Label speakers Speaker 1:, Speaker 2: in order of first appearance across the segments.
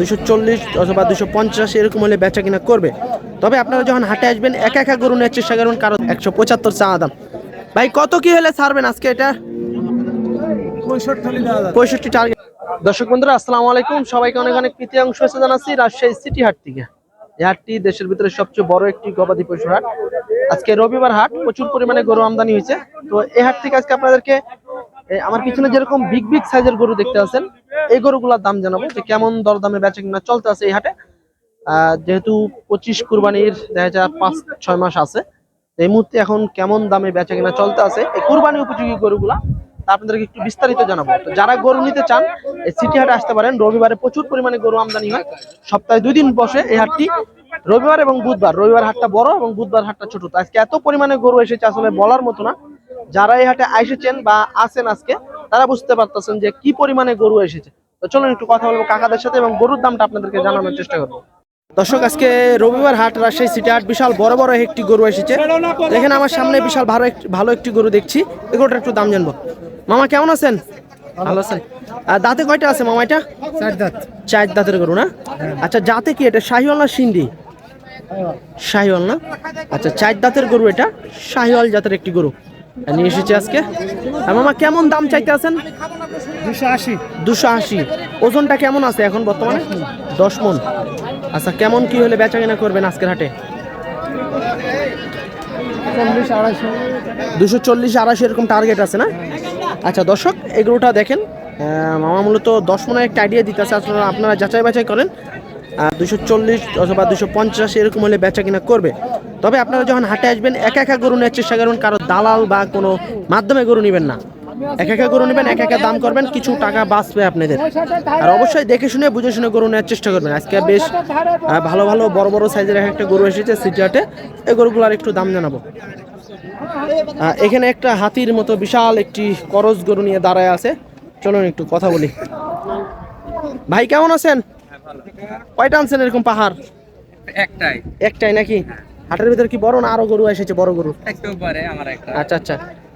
Speaker 1: দুশো চল্লিশ অথবা দুশো পঞ্চাশ এরকম হলে বেচা কিনা করবে। তবে আপনারা যখন হাটে আসবেন একা একা গরু নেওয়ার চেষ্টা করবেন কারণ একশো পঁচাত্তর চা দাম। ভাই কত কি হলে ছাড়বেন আজকে এটা? পঁয়ষট্টি টার্গেট দর্শক বন্ধুরা আসসালামু আলাইকুম। সবাইকে অনেক অনেক প্রীতি অংশ এসে জানাচ্ছি রাজশাহী সিটি হাট থেকে। এই হাটটি দেশের ভিতরে সবচেয়ে বড় একটি গবাদি পশুর হাট। আজকে রবিবার হাট প্রচুর পরিমাণে গরু আমদানি হয়েছে। তো এই হাট থেকে আজকে আপনাদেরকে আমার পিছনে যেরকম বিগ বিগ সাইজের গরু দেখতে আছেন, এই গরুগুলোর দাম জানাব যে কেমন দরদামে বেচা কিনা চলতে আছে এই হাটে। যেহেতু পঁচিশ কুরবানির, দেখা যায় পাঁচ, ছয় মাস আছে এই মুহূর্তে এখন কেমন দামে বেচা কিনা চলতে আছে এই কুরবানি উপযোগী গরুগুলা আপনাদেরকে একটু বিস্তারিত জানাব। তো যারা গরু নিতে চান, এই সিটি হাটে আসতে পারেন, রবিবারে প্রচুর পরিমাণে গরু আমদানি হয়। সপ্তাহে দুই দিন বসে এই হাটটি, রবিবার এবং বুধবার। রবিবার হাটটা বড় এবং বুধবার হাটটা ছোট। আজকে এত পরিমাণে গরু এসেছে আসলে বলার মতো না। যারা এই হাটে এসেছেন বা আছেন আজকে তারা বুঝতে পারতেছেন যে কি পরিমাণে গরু এসেছে। তো চলুন একটু কথা বলব কাকাদের সাথে এবং গরুর দামটা আপনাদেরকে জানানোর চেষ্টা করব। দর্শক আজকে রবিবার হাট রাজশাহী সিটি হাট বিশাল বড় বড় একটি গরু এসেছে। এখানে আমার সামনে বিশাল ভালো ভালো একটি গরু দেখছি। এই গরুটার একটু দাম জানব। মামা কেমন আছেন? ভালো আছেন। আর দাঁতে কয়টা আছে মামা এটা?
Speaker 2: চার দাঁত।
Speaker 1: চার দাঁতের গরু না? আচ্ছা জাতে কি এটা? শাহিওয়াল না সিন্ধি? শাহিওয়াল না? আচ্ছা চার দাঁতের গরু এটা? শাহিওয়াল জাতের একটি গরু। নিয়ে এসেছে আজকে। মামা কেমন দাম চাইতে আছেন
Speaker 2: দুশো আশি।
Speaker 1: দুশো আশি। ওজনটা কেমন আছে এখন বর্তমানে? দশ মন। আচ্ছা কেমন কি হলে বেচা কেনা করবেন আজকের হাটে? দুশো চল্লিশ আড়াইশো এরকম টার্গেট আছে না? আচ্ছা দর্শক এগুলোটা দেখেন। মামা মূলত দশ মনে একটা আইডিয়া দিতেছে। আপনারা আপনারা যাচাই বাছাই করেন। দুশো চল্লিশ অথবা দুশো পঞ্চাশ এরকম হলে বেচা কিনা করবে। তবে আপনারা যখন হাটে আসবেন, একা একা গরু নেওয়ার চেষ্টা করবেন কারও দালাল বা কোনো মাধ্যমে গরু নেবেন না। একা একা গরু নেবেন, একা একা দাম করবেন, কিছু টাকা বাঁচবে আপনাদের। আর অবশ্যই দেখে শুনে, বুঝে শুনে গরু নেওয়ার চেষ্টা করবেন। আজকে বেশ ভালো ভালো, বড় বড় সাইজের এক একটা গরু এসেছে সিটি হাটে। এই গরুগুলোর একটু দাম জানাব। এখানে একটা হাতির মতো বিশাল একটি করজ গরু নিয়ে দাঁড়ায় আছে। চলুন একটু কথা বলি। ভাই, কেমন আছেন? কয়টা আনছেন এরকম পাহাড়?
Speaker 3: একটাই।
Speaker 1: একটাই নাকি? হাটের ভিতরে কি বড় না আরও গরু এসেছে বড় গরু?
Speaker 3: একটু পরে আমার একটা।
Speaker 1: আচ্ছা আচ্ছা।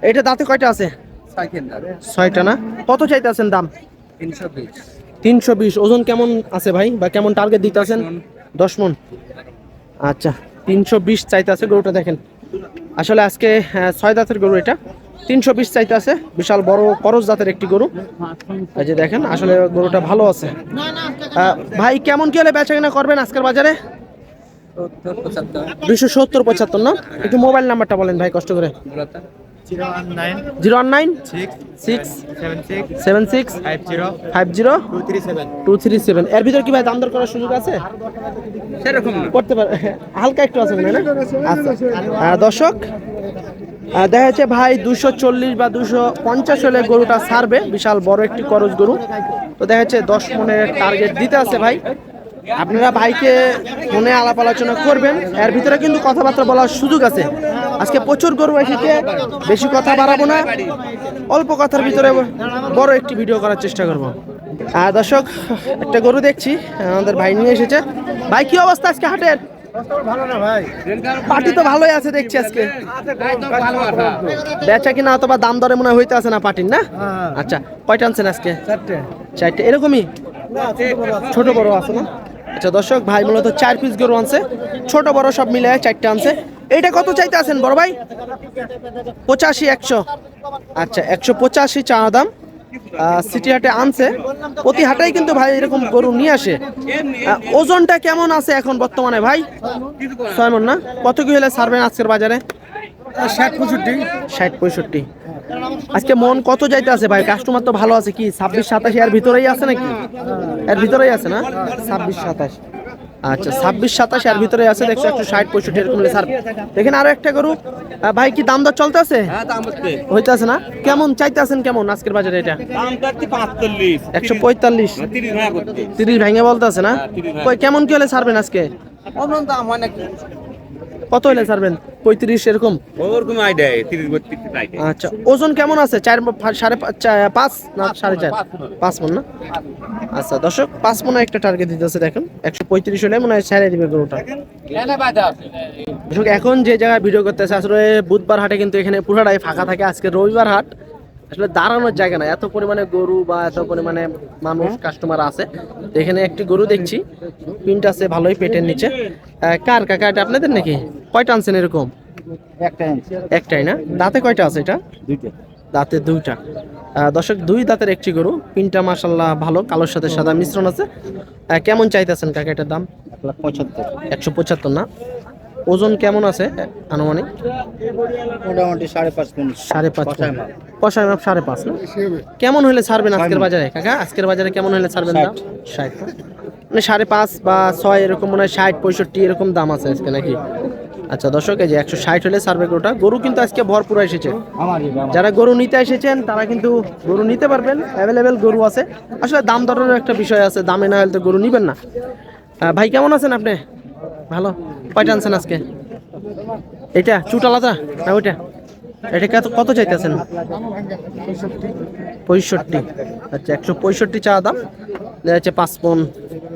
Speaker 1: এটা দাঁতে কয়টা আছে? ছয়টা না? কত চাইতে আছেন দাম?
Speaker 3: তিনশো বিশ।
Speaker 1: ওজন কেমন আছে ভাই? বা কেমন টার্গেট দিতে আছেন? দশ মন। আচ্ছা তিনশো বিশ চাইতে আছে গরুটা দেখেন। আসলে আজকে ছয় দাঁতের গরু এটা। তিনশো বিশ চাইতে আছে। বিশাল বড় করজ জাতের একটি গরু। এই যে দেখেন আসলে গরুটা ভালো আছে। ভাই কেমন কি হলে বেচা কেনা করবেন আজকের বাজারে? দুশো সত্তর পঁচাত্তর না? একটু মোবাইল নাম্বারটা বলেন ভাই কষ্ট করে।
Speaker 2: Zero one nine? Six seven six five zero
Speaker 1: five zero
Speaker 2: two three seven.
Speaker 1: Two three seven এর ভিতর কি ভাই দাম দর করার সুযোগ আছে?
Speaker 3: সেরকম
Speaker 1: করতে পারে হালকা একটু আছে না? আচ্ছা। দর্শক? দেখা যাচ্ছে ভাই দুশো চল্লিশ বা দুশো পঞ্চাশ হলে গরুটা ছাড়বে বিশাল বড় একটি করজ গরু। তো দেখা যাচ্ছে দশ মনের টার্গেট দিতে আছে ভাই। আপনারা ভাইকে ফোনে আলাপ আলোচনা করবেন। এর ভিতরে কিন্তু কথাবার্তা বলার সুযোগ আছে। আজকে প্রচুর গরু এসেছে, বেশি কথা বাড়াবো না। অল্প কথার ভিতরে বড় একটি ভিডিও করার চেষ্টা করব। আর দর্শক, একটা গরু দেখছি, আমাদের ভাই নিয়ে এসেছে। ভাই, কি অবস্থা আজকে হাটের? তো ভালোই আছে দেখছি আজকে। বেচা কিনা অথবা দাম দরে মনে হয় হইতে আছে না পার্টির না। আচ্ছা কয়টা আনছেন আজকে?
Speaker 2: চারটে।
Speaker 1: এরকমই? ছোট বড় আছে না? আচ্ছা দর্শক ভাই মূলত চার পিস গরু আনছে। ছোট বড় সব মিলে চারটে আনছে। এইটা কত চাইতে আছেন বড় ভাই? পঁচাশি একশো। আচ্ছা একশো পঁচাশি চা দাম। সিটি হাটে আনছে। প্রতি হাটেই কিন্তু ভাই এরকম গরু নিয়ে আসে। ওজনটা কেমন আছে এখন বর্তমানে ভাই? ছয় মন না? কত কি হলে ছাড়বেন আজকের বাজারে?
Speaker 2: ষাট পঁয়ষট্টি।
Speaker 1: ষাট পঁয়ষট্টি। আজকে মন কত যাইতে আছে ভাই? কাস্টমার তো ভালো আছে কি? ছাব্বিশ সাতাশ এর ভিতরেই আছে নাকি? এর ভিতরেই আছে না? ছাব্বিশ সাতাশ। আচ্ছা ছাব্বিশ সাতাশ এর ভিতরে আছে দেখছ একশো ষাট পঁয়ষট্টি এরকম স্যার দেখেন আরও একটা গরু। ভাই কি দাম দর চলতে আছে
Speaker 3: হইতেছে দাম হচ্ছে।
Speaker 1: হইতে আছে না? কেমন চাইতে আছেন কেমন আজকের বাজারে এটা? একশো পঁয়তাল্লিশ।
Speaker 3: তিরিশ।
Speaker 1: ভেঙে বলতে আছে না? কেমন কি হলে ছাড়বেন আজকে?
Speaker 3: দাম হয় নাকি?
Speaker 1: কত হলে ছাড়বেন? পঁয়ত্রিশ এরকম?
Speaker 3: ওরকম আইডিয়া তিরিশ বত্রিশ
Speaker 1: আচ্ছা ওজন কেমন আছে? চার সাড়ে পাঁচ না সাড়ে চার? পাঁচ মন। না? আচ্ছা দর্শক পাঁচ মনে একটা টার্গেট দিতেছে দেখেন। একশো পঁয়ত্রিশ হলে মনে হয় ছেড়ে দিবে গরুটা। এখন যে জায়গায় ভিডিও করতেছে আসলে বুধবার হাটে কিন্তু এখানে পুরাটাই ফাঁকা থাকে। আজকে রবিবার হাট আসলে দাঁড়ানোর জায়গা না এত পরিমাণে গরু বা এত পরিমাণে মানুষ কাস্টমার আছে। তো এখানে একটি গরু দেখছি। প্রিন্ট আছে ভালোই পেটের নিচে। কার কাকা এটা আপনাদের নাকি? কয়টা আনছেন এরকম?
Speaker 2: একটা
Speaker 1: একটাই না? দাঁতে কয়টা আছে এটা?
Speaker 2: দুইটা।
Speaker 1: দাঁতে দুইটা। দর্শক দুই দাঁতের একটি গরু। পিনটা মাসাল্লাহ ভালো কালোর সাথে সাদা মিশ্রণ আছে। কেমন চাইতেছেন কাকা এটার দাম? একশো পঁচাত্তর না? ওজন কেমন আছে আনুমানিক?
Speaker 2: মোটামুটি সাড়ে পাঁচ
Speaker 1: সাড়ে পাঁচ
Speaker 2: কষায় মাল।
Speaker 1: মাপ। সাড়ে পাঁচ না? কেমন হলে ছাড়বেন আজকের বাজারে? কাকা আজকের বাজারে কেমন হলে ছাড়বেন দাম? ষাট। মানে সাড়ে পাঁচ বা ছয় এরকম মনে হয় ষাট পঁয়ষট্টি এরকম দাম আছে আজকে নাকি? আচ্ছা দর্শক এই যে একশো ষাট হলে সার্ভে গরুটা গরু কিন্তু আজকে ভরপুর এসেছে। যারা গরু নিতে এসেছেন তারা কিন্তু গরু নিতে পারবেন। অ্যাভেলেবেল গরু আছে। আসলে দাম দরের একটা বিষয় আছে দামে না হলে তো গরু নিবেন না। ভাই কেমন আছেন আপনি? ভালো? কয়টা আনছেন আজকে? এটা চুট আলাদা না ওইটা? এটা কত কত চাইতেছেন? পঁয়ষট্টি। আচ্ছা একশো পঁয়ষট্টি চা দাম। যাচ্ছে পাঁচ মন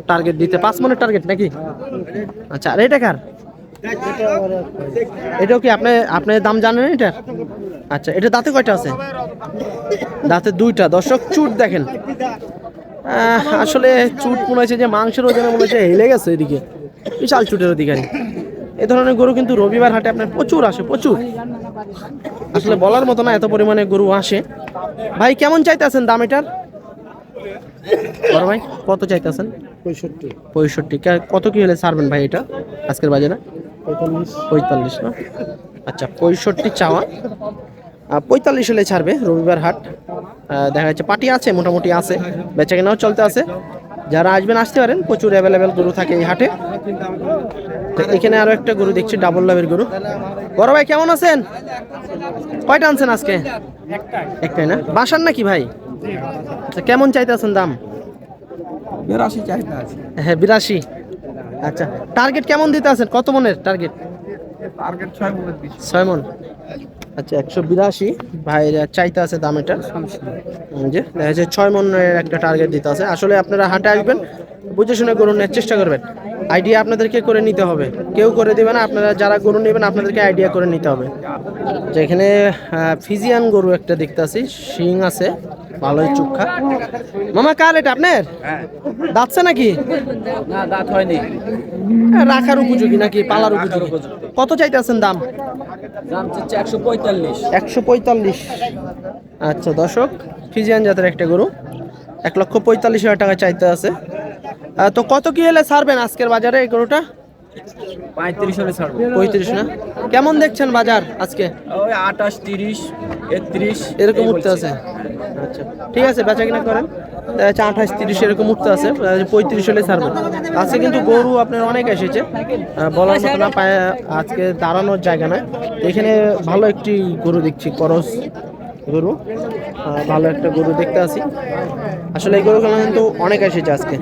Speaker 1: টার্গেট দিতে, পাঁচ মনের টার্গেট নাকি? আচ্ছা আর এটা কার? এটাও কি আপনি আপনি দাম জানেন এটা? আচ্ছা এটা দাঁতে কয়টা আছে? দাঁতে দুইটা। দর্শক, চুট দেখেন। আসলে চুট মনে হয়েছে যে মাংসের ওজনে মনে হচ্ছে হেলে গেছে এদিকে। বিশাল চুটের অধিকারী। এ ধরনের গরু কিন্তু রবিবার হাটে আপনার প্রচুর আসে প্রচুর। আসলে বলার মতো না এত পরিমাণে গরু আসে। ভাই কেমন চাইতেছেন দাম এটার? বড় ভাই কত চাইতেছেন?
Speaker 2: পঁয়ষট্টি।
Speaker 1: পঁয়ষট্টি। কত কি হলে ছাড়বেন ভাই এটা আজকের বাজারে?
Speaker 2: পঁয়তাল্লিশ।
Speaker 1: পঁয়তাল্লিশ না? আচ্ছা পঁয়ষট্টি চাওয়া। পঁয়তাল্লিশ হলে ছাড়বে রবিবার হাট। দেখা যাচ্ছে পার্টি আছে মোটামুটি আছে বেচা কেনাও চলতে আছে। যারা আসবেন আসতে পারেন। প্রচুর অ্যাভেলেবেল গরু থাকে এই হাটে। তো এখানে আরও একটা গরু দেখছি ডাবল লাভের গরু। বড় ভাই কেমন আছেন? কয়টা আনছেন আজকে? একটাই না? বাসার নাকি ভাই? আচ্ছা কেমন চাইতেছেন দাম?
Speaker 2: বিরাশি চাহিদা আছে।
Speaker 1: হ্যাঁ বিরাশি। আচ্ছা টার্গেট কেমন দিতে আছেন? কত মনের টার্গেট
Speaker 2: টার্গেট ছয় মনের
Speaker 1: ছয় মন। আচ্ছা একশো বিরাশি। ভাইরা চাইতে আছে দাম এটা যে দেখা যাচ্ছে ছয় মনের একটা টার্গেট দিতে আছে। আসলে আপনারা হাটে আসবেন বুঝে শুনে গরু নেওয়ার চেষ্টা করবেন। আইডিয়া আপনাদেরকে করে নিতে হবে। কেউ করে দেবে না আপনারা যারা গরু নেবেন আপনাদেরকে আইডিয়া করে নিতে হবে। যেখানে ফিজিয়ান গরু একটা দেখতে আছি শিং আছে। ভালোই চুক্ষা মামা কার এটা আপনার? দাঁতছে নাকি?
Speaker 2: না দাঁত হয়নি।
Speaker 1: রাখার উপযোগী নাকি? পালার উপযোগী। কত চাইতেছেন দাম?
Speaker 2: দাম চাচ্ছে একশো পঁয়তাল্লিশ।
Speaker 1: একশো পঁয়তাল্লিশ। আচ্ছা দর্শক ফিজিয়ান জাতের একটা গরু। এক লক্ষ পঁয়তাল্লিশ হাজার টাকা চাইতে আছে। তো কত কি হলে ছাড়বেন আজকের বাজারে এই গরুটা?
Speaker 2: পঁয়ত্রিশ হলে ছাড়বো।
Speaker 1: পঁয়ত্রিশ না? কেমন দেখছেন বাজার আজকে?
Speaker 2: ওই আঠাশ তিরিশ একত্রিশ
Speaker 1: এরকম উঠতে আছে। আচ্ছা ঠিক আছে বেচা কিনা করেন দেখা আঠাশ তিরিশ এরকম উঠতে আছে পঁয়ত্রিশ হলে ছাড়বেন আজকে কিন্তু গরু আপনার অনেক এসেছে। বলার মতো না পায়ে আজকে দাঁড়ানোর জায়গা তো এখানে ভালো একটি গরু দেখছি করস গরু। ভালো একটা গরু দেখতে আছি। আসলে এই গরুগুলো কিন্তু অনেক এসেছে আজকে।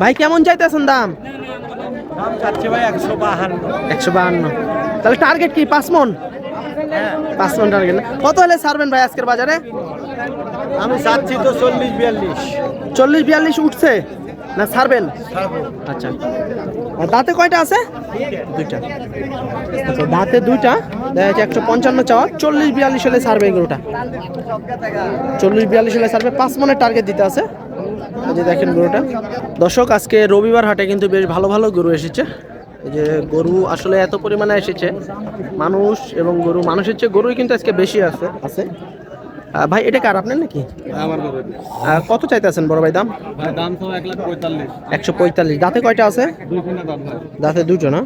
Speaker 1: ভাই কেমন চাইতেছেন দাম?
Speaker 2: দাম একশো বাহান্ন।
Speaker 1: তাহলে টার্গেট কি পাঁচ মন? পাঁচ মন টার্গেট না। কত হলে ছাড়বেন ভাই আজকের বাজারে?
Speaker 2: আমি চাচ্ছি তো চল্লিশ বিয়াল্লিশ।
Speaker 1: চল্লিশ বিয়াল্লিশ উঠছে? না ছাড়বেন? আচ্ছা। আর দাঁতে কয়টা আছে? দুইটা। আচ্ছা দাঁতে দুইটা। দেখা যাচ্ছে একশো পঞ্চান্ন চাওয়া। চল্লিশ বিয়াল্লিশ হলে ছাড়বে গরুটা। চল্লিশ বিয়াল্লিশ হলে ছাড়বে। পাঁচ মনের টার্গেট দিতে আছে। এই যে দেখেন গরুটা। দর্শক আজকে রবিবার হাটে কিন্তু বেশ ভালো ভালো গরু এসেছে। এই যে গরু আসলে এত পরিমাণে এসেছে। মানুষ এবং গরু মানুষের চেয়ে গরুই কিন্তু আজকে বেশি আছে। আছে। ভাই এটা কার আপনার নাকি? আহ, কত চাইতেছেন বড় ভাই দাম? একশো পঁয়তাল্লিশ। দাঁতে কয়টা আছে? দাঁতে দুটো না?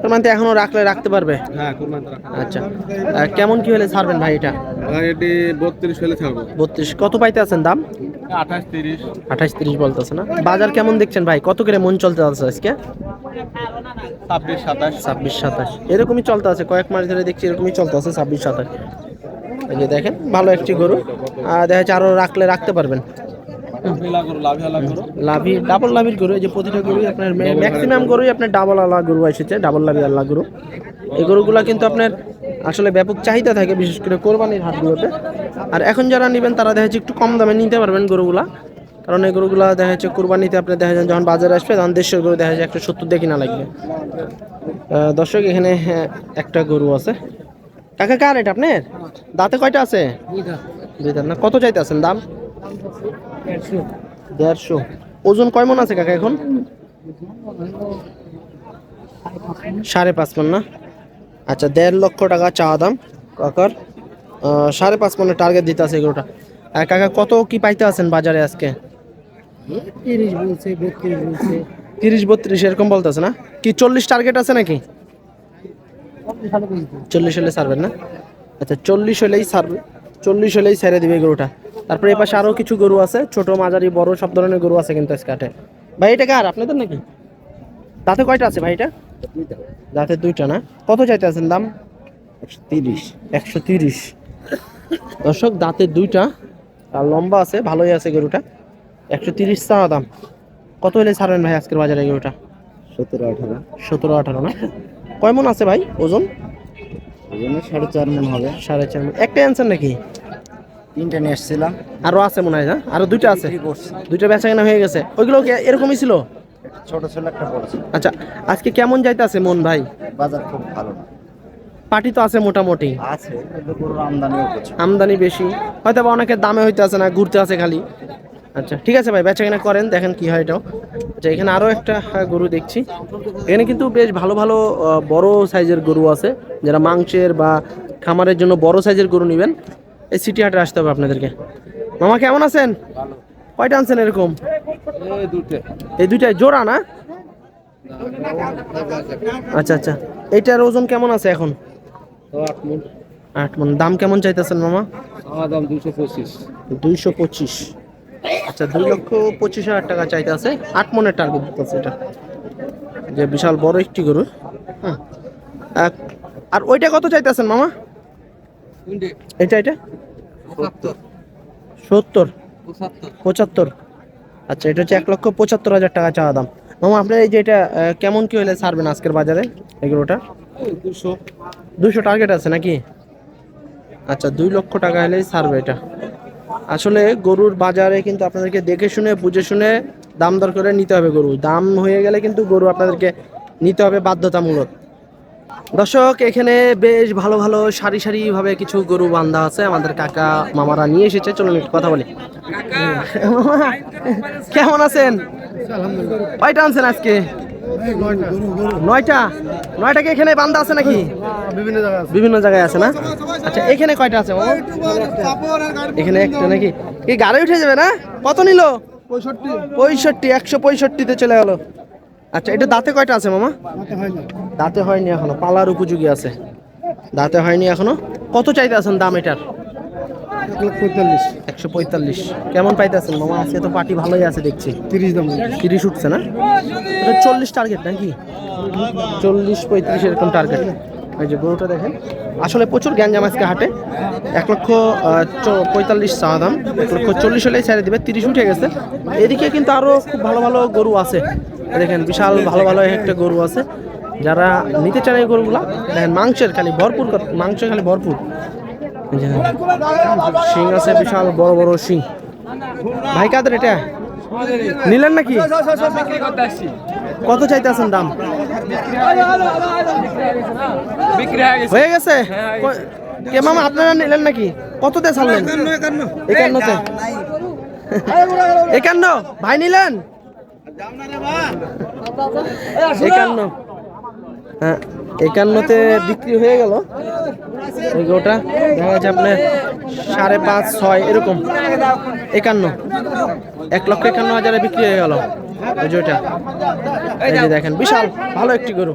Speaker 1: তার মানে এখনও রাখলে রাখতে পারবে?
Speaker 2: হ্যাঁ
Speaker 1: আচ্ছা। কেমন কি হলে ছাড়বেন ভাই এটা?
Speaker 2: এটি বত্রিশ হলে ছাড়বো।
Speaker 1: বত্রিশ। কত পাইতে আছেন দাম?
Speaker 2: আঠাশ তিরিশ।
Speaker 1: আঠাশ তিরিশ বলতেছে না? বাজার কেমন দেখছেন ভাই? কত করে মন চলতে আছে আজকে?
Speaker 2: ছাব্বিশ সাতাশ।
Speaker 1: ছাব্বিশ সাতাশ। এরকমই চলতে আছে। কয়েক মাস ধরে দেখছি এরকমই চলতে আছে ছাব্বিশ সাতাশ। এই যে দেখেন ভালো একটি গরু। দেখা যাচ্ছে আরও রাখলে রাখতে পারবেন।
Speaker 2: গরু লাভ গরু
Speaker 1: ডাবল লাভির গরু এই যে প্রতিটা গরুই আপনার ম্যাক্সিমাম গরুই আপনার ডাবল আলা গরু এসেছে ডাবল লাভি আল্লাহ গরু। এই গরুগুলা কিন্তু আপনার আসলে ব্যাপক চাহিদা থাকে বিশেষ করে কোরবানির হাটগুলোতে। আর এখন যারা নেবেন তারা দেখা যাচ্ছে একটু কম দামে নিতে পারবেন গরুগুলা। কারণ এই গরুগুলা দেখা যাচ্ছে কোরবানিতে আপনি দেখা যান যখন বাজারে আসবে তখন দেড়শো গরু দেখা যায় একটা সত্তর দিয়ে কিনা লাগবে। দর্শক এখানে হ্যাঁ, একটা গরু আছে। কাকা কার এটা আপনার? দাঁতে কয়টা আছে? দুই দাঁত। না কত চাইতে আছেন দাম? দেড়শো। ওজন কয় মন আছে কাকা এখন? সাড়ে পাঁচ মন না? আচ্ছা দেড় লক্ষ টাকা চাওয়া দাম কাকার। সাড়ে পাঁচ মনের টার্গেট দিতে আছে এগুলোটা। আর কাকা কত কি পাইতে আছেন বাজারে আজকে?
Speaker 4: তিরিশ বলছে বত্রিশ বলছে।
Speaker 1: তিরিশ বত্রিশ এরকম বলতেছে না? কি চল্লিশ টার্গেট আছে নাকি? চল্লিশ হলে ছাড়বেন না? আচ্ছা চল্লিশ হলেই ছাড়বে চল্লিশ হলেই ছেড়ে দিবে গরুটা। তারপরে এই পাশে আরও কিছু গরু আছে ছোট মাঝারি বড় সব ধরনের গরু আছে কিন্তু আজকে হাটে। ভাই এটা কার? আপনাদের নাকি? দাঁতে কয়টা আছে ভাই এটা? দাঁতে দুইটা না? কত চাইতে আছেন দাম?
Speaker 4: একশো তিরিশ।
Speaker 1: একশো তিরিশ। দর্শক দাঁতে দুইটা আর লম্বা আছে ভালোই আছে গরুটা। একশো তিরিশ চাওয়া দাম। কত হলে ছাড়বেন ভাই আজকের বাজারে গরুটা?
Speaker 4: সতেরো আঠারো।
Speaker 1: সতেরো আঠারো না? কয় মন আছে ভাই ওজন?
Speaker 4: সাড়ে চার মন হবে।
Speaker 1: সাড়ে চার মণ। একটাই আনছেন নাকি?
Speaker 4: তিনটে নিয়ে এসেছিলাম
Speaker 1: আরও আছে মনে হয় না? আরও দুইটা আছে? দুইটা বেচা কেনা হয়ে গেছে। ওইগুলো এরকমই ছিল?
Speaker 4: ছোট ছিল একটা পড়েছে
Speaker 1: আচ্ছা আজকে কেমন যাইতে আছে মন ভাই?
Speaker 4: বাজার খুব ভালো। না
Speaker 1: পার্টি তো আছে মোটামুটি।
Speaker 4: আছে
Speaker 1: আমদানি বেশি। হয়তো বা অনেকের দামে হইতে আছে না ঘুরতে আছে খালি। আচ্ছা ঠিক আছে ভাই বেচা কেনা করেন দেখেন কি হয় এটাও। আচ্ছা এখানে আরও একটা হ্যাঁ, গরু দেখছি। এখানে কিন্তু বেশ ভালো ভালো বড় সাইজের গরু আছে। যারা মাংসের বা খামারের জন্য বড় সাইজের গরু নেবেন এই সিটি হাটে আসতে হবে আপনাদেরকে। মামা কেমন আছেন? কয়টা আনছেন এরকম?
Speaker 2: এই
Speaker 1: দুইটাই জোড়া না? আচ্ছা আচ্ছা এইটার ওজন কেমন আছে এখন?
Speaker 2: আট মন।
Speaker 1: দাম কেমন চাইতেছেন মামা?
Speaker 2: আমার দাম দুশো পঁচিশ।
Speaker 1: দুইশো পঁচিশ। আচ্ছা দুই লক্ষ পঁচিশ হাজার টাকা চাইতে আছে আট মনের টার্গেট দিতেছে এটা। যে বিশাল বড় একটি গরু। হ্যাঁ আর ওইটা কত চাইতেছেন মামা? এটা এটা? সত্তর। পঁচাত্তর। আচ্ছা এটা হচ্ছে এক লক্ষ পঁচাত্তর হাজার টাকা চাওয়া দাম। মামা, আপনার এই যে এটা কেমন কি হলে ছাড়বেন আজকের বাজারে এগুলোটা
Speaker 2: দুশো।
Speaker 1: টার্গেট আছে নাকি? আচ্ছা দুই লক্ষ টাকা হলেই ছাড়বে এটা। আসলে গরুর বাজারে কিন্তু আপনাদেরকে দেখে শুনে বুঝে শুনে দাম দর করে নিতে হবে গরু। দাম হয়ে গেলে কিন্তু গরু আপনাদেরকে নিতে হবে বাধ্যতামূলক। দর্শক এখানে বেশ ভালো ভালো সারি সারি ভাবে কিছু গরু বান্ধা আছে। আমাদের কাকা মামারা নিয়ে এসেছে। চলুন একটু কথা বলি। কেমন আছেন? কয়টা আনছেন আজকে? নয়টা? নয়টা কি এখানে বান্ধা আছে নাকি?
Speaker 4: বিভিন্ন জায়গায়
Speaker 1: বিভিন্ন জায়গায় আছে না? আচ্ছা এখানে কয়টা আছে এখানে একটা নাকি? কি গাড়ি উঠে যাবে না? কত নিল?
Speaker 4: পঁয়ষট্টি।
Speaker 1: পঁয়ষট্টি একশো পঁয়ষট্টিতে চলে গেল। আচ্ছা এটা দাঁতে কয়টা আছে মামা? দাঁতে হয়নি এখনও পালার উপযোগী আছে। দাঁতে হয়নি এখনও? কত চাইতে আছেন দাম এটার? একশো পঁয়তাল্লিশ। কেমন পাইতে আছেন মামা? আজকে তো পার্টি ভালোই আছে দেখছি।
Speaker 4: তিরিশ দাম।
Speaker 1: তিরিশ উঠছে না? এটা চল্লিশ টার্গেট নাকি? চল্লিশ পঁয়ত্রিশ এরকম টার্গেট এই যে গরুটা দেখেন। আসলে প্রচুর গ্যাঞ্জাম আজকে হাটে। এক লক্ষ চ- পঁয়তাল্লিশ চাওয়া দাম। এক লক্ষ চল্লিশ হলেই ছেড়ে দেবে। তিরিশ উঠে গেছে। এদিকে কিন্তু আরও খুব ভালো ভালো গরু আছে। দেখেন বিশাল ভালো ভালো একটা গরু আছে। যারা নিতে চান এই গরুগুলা দেখেন মাংসের খালি ভরপুর মাংস খালি ভরপুর। শিং আছে বিশাল, বড় বড় শিং। ভাই, কাদের এটা? নিলেন নাকি? কত চাইতেছেন দাম? হয়ে গেছে? কে মামা, আপনারা নিলেন নাকি? কততে ছাড়লেন? একান্নতে। একান্ন? ভাই, নিলেন? একান্ন। হ্যাঁ একান্নতে বিক্রি হয়ে গেল। এগুলোটা দেখা যাচ্ছে আপনার সাড়ে পাঁচ, ছয়, এরকম। একান্ন। এক লক্ষ একান্ন হাজারে বিক্রি হয়ে গেল ওইটা এই যে দেখেন, বিশাল, ভালো একটি গরু।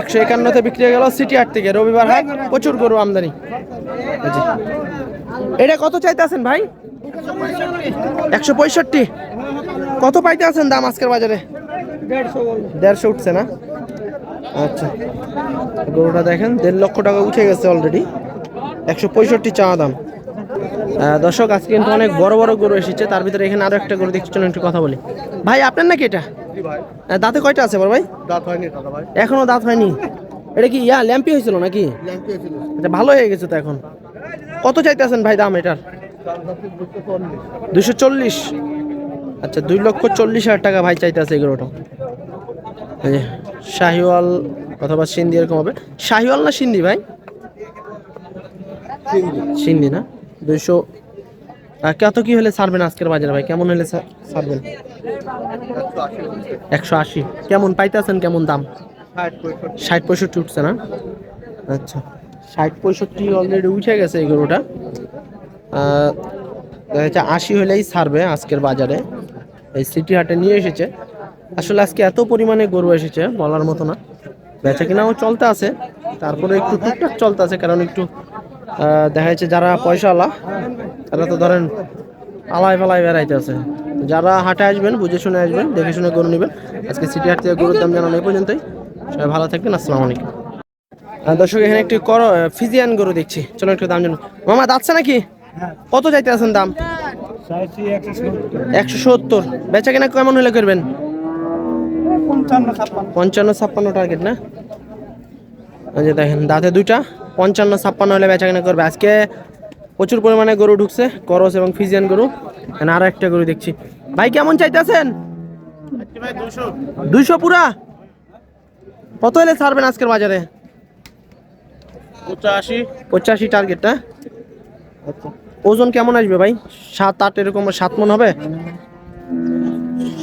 Speaker 1: একশো একান্নতে বিক্রি হয়ে গেল সিটি হাট থেকে, রবিবার হাট, প্রচুর গরু আমদানি। এটা কত চাইতে আছেন ভাই? একশো পঁয়ষট্টি। কত পাইতে আছেন দাম আজকের বাজারে? দেড়শো উঠছে না? আচ্ছা। গরুটা দেখেন দেড় লক্ষ টাকা উঠে গেছে অলরেডি একশো পঁয়ষট্টি চাওয়া দাম। দর্শক আজকে কিন্তু অনেক বড় বড় গরু এসেছে। তার ভিতরে এখানে আরও একটা গরু দেখছি একটু কথা বলি। ভাই আপনার নাকি এটা? দাঁতে কয়টা আছে বড় ভাই?
Speaker 4: দাঁত হয়নি
Speaker 1: এখনও দাঁত হয়নি? এটা কি ইয়া ল্যাম্পি হয়েছিল নাকি? আচ্ছা ভালো হয়ে গেছে তো এখন। কত চাইতেছেন ভাই দাম এটার? দুশো চল্লিশ। আচ্ছা দুই লক্ষ চল্লিশ হাজার টাকা ভাই চাইতেছে এগুলোটা এই যে শাহিওয়াল অথবা সিন্ধি এরকম হবে। শাহিওয়াল না সিন্ধি ভাই? সিন্ধি না? দুইশো কত কি হলে ছাড়বেন আজকের বাজারে ভাই? কেমন হলে ছাড়বেন? একশো আশি। কেমন পাইতেছেন কেমন দাম? ষাট পঁয়ষট্টি উঠছে না? আচ্ছা। ষাট পঁয়ষট্টি অলরেডি উঠে গেছে এই গরুটা। দেখা যাচ্ছে আশি হলেই ছাড়বে আজকের বাজারে। এই সিটি হাটে নিয়ে এসেছে। আসলে আজকে এত পরিমাণে গরু এসেছে বলার মতো না। বেচা কিনাও চলতে আছে তারপরে একটু টুকটাক চলতে আছে কারণ একটু দেখা যাচ্ছে যারা পয়সাওয়ালা তারা তো ধরেন আলাই ফালাই বেড়াইতে আছে। যারা হাটে আসবেন বুঝে শুনে আসবেন দেখে শুনে গরু নেবেন। আজকে সিটি হাট থেকে গরুর দাম জানানো এই পর্যন্তই। সবাই ভালো থাকবেন আসসালামু আলাইকুম। দর্শক এখানে একটি কর ফিজিয়ান গরু দেখছি। চলো একটু দাম জানো মামা যাচ্ছে নাকি? কত চাইতে আছেন দাম? একশো সত্তর। বেচা কেনা কেমন হলে করবেন? পঞ্চান্ন ছাপ্পান্ন। টার্গেট না? যে দেখেন দাঁতে দুইটা পঞ্চান্ন ছাপ্পান্ন হলে বেচা কেনা করবে। আজকে প্রচুর পরিমাণে গরু ঢুকছে করস এবং ফিজিয়ান গরু। এখানে আরও একটা গরু দেখছি। ভাই কেমন চাইতেছেন? দুইশো পুরা? কত হলে ছাড়বেন আজকের বাজারে?
Speaker 4: পঁচাশি।
Speaker 1: পঁচাশি টার্গেট না? আচ্ছা। ওজন কেমন আসবে ভাই? সাত আট এরকম সাত মন হবে?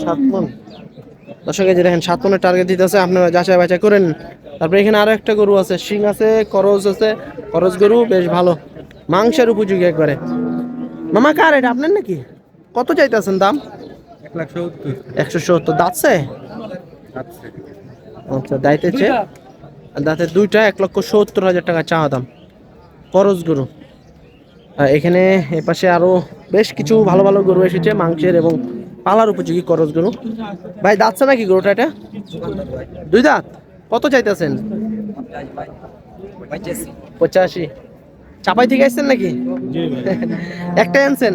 Speaker 1: সাত মন। দর্শক, এই যে দেখেন, সাত মনের টার্গেট দিতেছে আপনারা যাচাই বাছাই করেন। তারপরে এখানে আরও একটা গরু আছে, শিং আছে করজ আছে। করজ গরু বেশ ভালো। মাংসের উপযোগী একবারে। মামা, কার এটা? আপনার নাকি? কত চাইতেছেন দাম? একশো সত্তর। দাঁতছে? আচ্ছা দাইতেছে দাঁতে দুইটা, এক লক্ষ সত্তর হাজার টাকা চাওয়া দাম। করজ গরু। এখানে এপাশে আরও বেশ কিছু ভালো ভালো গরু এসেছে, মাংসের এবং পালার উপযোগী করজ গরু ভাই দাঁতছে নাকি গরুটা এটা? দুই দাঁত? কত চাইতেছেন? পঁচাশি। চাপাই থেকে আসছেন নাকি? একটা আনছেন?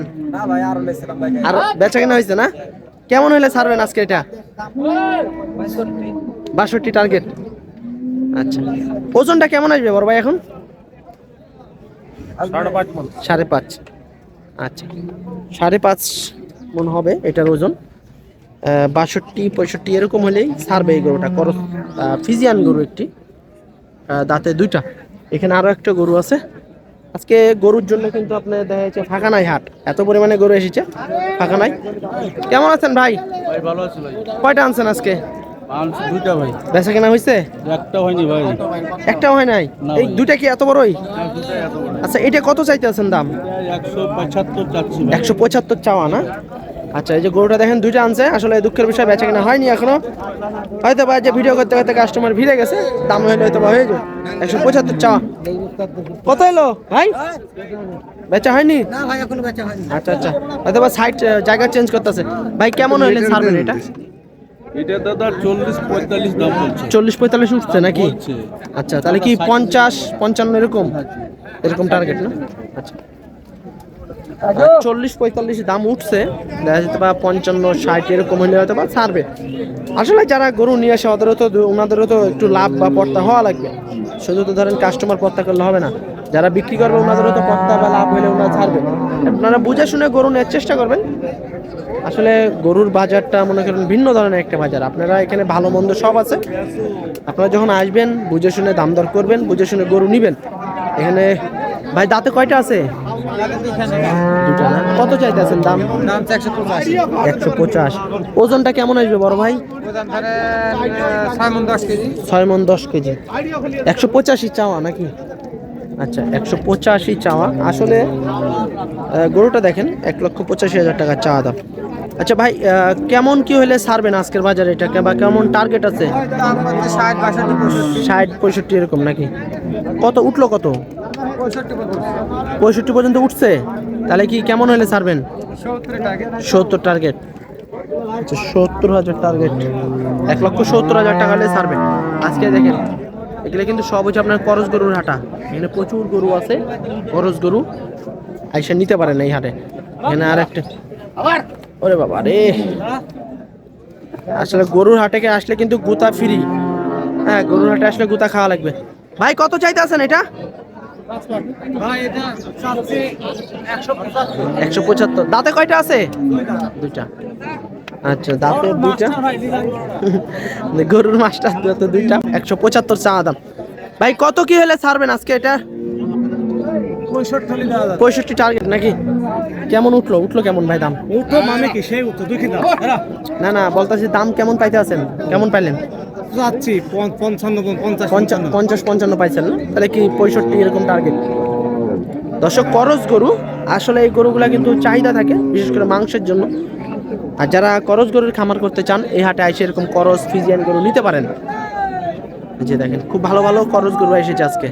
Speaker 1: আর বেচা কেনা হয়েছে না? কেমন হইলে ছাড়বেন আজকে এটা? বাষট্টি টার্গেট আচ্ছা। ওজনটা কেমন আসবে বড় ভাই এখন? সাড়ে পাঁচ। আচ্ছা। সাড়ে পাঁচ মন হবে এটার ওজন? বাষট্টি পঁয়ষট্টি এরকম হলেই ছাড়বে এই গরুটা। করস ফিজিয়ান গরু একটি। দাঁতে দুইটা। এখানে আরও একটা গরু আছে। আজকে গরুর জন্য কিন্তু আপনার দেখা যাচ্ছে ফাঁকা নাই হাট। এত পরিমাণে গরু এসেছে ফাঁকা নাই কেমন আছেন ভাই?
Speaker 2: ভালো আছে
Speaker 1: কয়টা আনছেন আজকে?
Speaker 2: দুইটা ভাই।
Speaker 1: বেচা কেনা হয়েছে
Speaker 2: একটা হয়নি ভাই।
Speaker 1: একটাও হয় নাই? এই। দুইটা কি এত বড়ই? আচ্ছা এটা কত চাইতে আছেন দাম?
Speaker 2: একশো পঁচাত্তর চাচ্ছি ভাই।
Speaker 1: চাওয়া না? আচ্ছা এই যে গরুটা দেখেন দুইটা আনছে। আসলে দুঃখের বিষয় বেচা কিনা হয়নি এখনও। হয়তো বা যে ভিডিও করতে করতে কাস্টমার ভিড়ে গেছে। দাম হইলে হয়তো বা হয়ে যাবে। একশো পঁচাত্তর চাওয়া। কত এলো ভাই? বেচা হয়নি?
Speaker 4: না বেচা হয়নি।
Speaker 1: আচ্ছা আচ্ছা। হয়তো বা সাইড জায়গা চেঞ্জ করতেছে। ভাই কেমন হইলে ছাড়বেন এটা
Speaker 2: এটা দাদা চল্লিশ পঁয়তাল্লিশ দাম বলছে।
Speaker 1: চল্লিশ পঁয়তাল্লিশ উঠছে নাকি? আচ্ছা তাহলে কি পঞ্চাশ পঞ্চান্ন এরকম? এরকম টার্গেট না? আচ্ছা। চল্লিশ পঁয়তাল্লিশ দাম উঠছে দেখা যেতে বা পঞ্চান্ন ষাট এরকম হলে হয়তো বা ছাড়বে। আসলে যারা গরু নিয়ে আসে ওদেরও তো ওনাদেরও তো একটু লাভ বা পর্তা হওয়া লাগবে। শুধু তো ধরেন কাস্টমার পর্তা করলে হবে না। যারা বিক্রি করবে ওনাদেরও তো পর্তা বা লাভ হলে ওনারা ছাড়বে। আপনারা বুঝে শুনে গরু নেওয়ার চেষ্টা করবেন। আসলে গরুর বাজারটা মনে করেন ভিন্ন ধরনের একটা বাজার। আপনারা এখানে ভালো মন্দ সব আছে। আপনারা যখন আসবেন বুঝে শুনে দাম দর করবেন বুঝে শুনে গরু নিবেন। এখানে ভাই দাঁতে কয়টা আছে? কত চাইতেছেন দাম?
Speaker 4: দাম একশো পঁচাশ।
Speaker 1: ওজনটা কেমন আসবে বড় ভাই?
Speaker 4: ছয় মন দশ কেজি।
Speaker 1: ছয় মন দশ কেজি। একশো পঁচাশি চাওয়া নাকি? আচ্ছা একশো পঁচাশি চাওয়া। আসলে গরুটা দেখেন, এক লক্ষ পঁচাশি হাজার টাকা চাওয়া দাম। আচ্ছা ভাই কেমন কি হলে ছাড়বেন আজকের বাজারে এটা? বা কেমন টার্গেট আছে?
Speaker 4: ষাট, পঁয়ষট্টি
Speaker 1: এরকম নাকি? কত, উঠল কত?
Speaker 4: পঁয়ষট্টি পর্যন্ত
Speaker 1: উঠছে? তাহলে কি কেমন হলে ছাড়বেন?
Speaker 4: সত্তর
Speaker 1: টার্গেট আচ্ছা সত্তর হাজার টার্গেট এক লক্ষ সত্তর হাজার টাকা হলে ছাড়বে আজকে দেখেন এগুলো কিন্তু সব হচ্ছে আপনার করজ গরুর হাটা। এখানে প্রচুর গরু আছে। করজ গরু। আইসা নিতে পারেন এই হাটে। এখানে আর একটা ওরে বাবা রে। আসলে গরুর হাটেকে আসলে কিন্তু গুতা ফ্রি হ্যাঁ গরুর হাটে আসলে গুতা খাওয়া লাগবে। ভাই কত চাইতে আছেন এটা?
Speaker 4: এটা একশো পঁচাত্তর
Speaker 1: একশো পঁচাত্তর। দাঁতে কয়টা আছে? দুইটা। আচ্ছা দাঁতে দুইটা? গরুর মাছটা দাঁতে দুইটা একশো পঁচাত্তর চা দাম। ভাই কত কি হলে ছাড়বেন আজকে এটা?
Speaker 4: পঁয়ষট্টি
Speaker 1: টার্গেট নাকি? কেমন উঠল? উঠল কেমন ভাই দাম?
Speaker 4: উঠো মানে কি? সেই উঠো দুই
Speaker 1: না না বলতেছি দাম কেমন পাইতে আছেন? কেমন পাইলেন?
Speaker 4: যাচ্ছি পঞ্চ- পঞ্চান্ন। পঞ্চাশ
Speaker 1: পঞ্চান্ন পাইছেন না? তাহলে কি পঁয়ষট্টি এরকম টার্গেট দর্শক করজ গরু। আসলে এই গরুগুলা কিন্তু চাহিদা থাকে বিশেষ করে মাংসের জন্য। আর যারা করস গরুর খামার করতে চান, এই হাটে আইসে এরকম করস ফিজিয়ান গরু নিতে পারেন। যে দেখেন, খুব ভালো ভালো করস গরু এসেছে আজকে।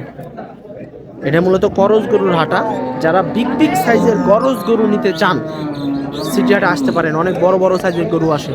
Speaker 1: এটা মূলত করস গরুর হাটা। যারা বিগ বিগ সাইজের করজ গরু নিতে চান, সিটি হাটে আসতে পারেন। অনেক বড় বড় সাইজের গরু আসে।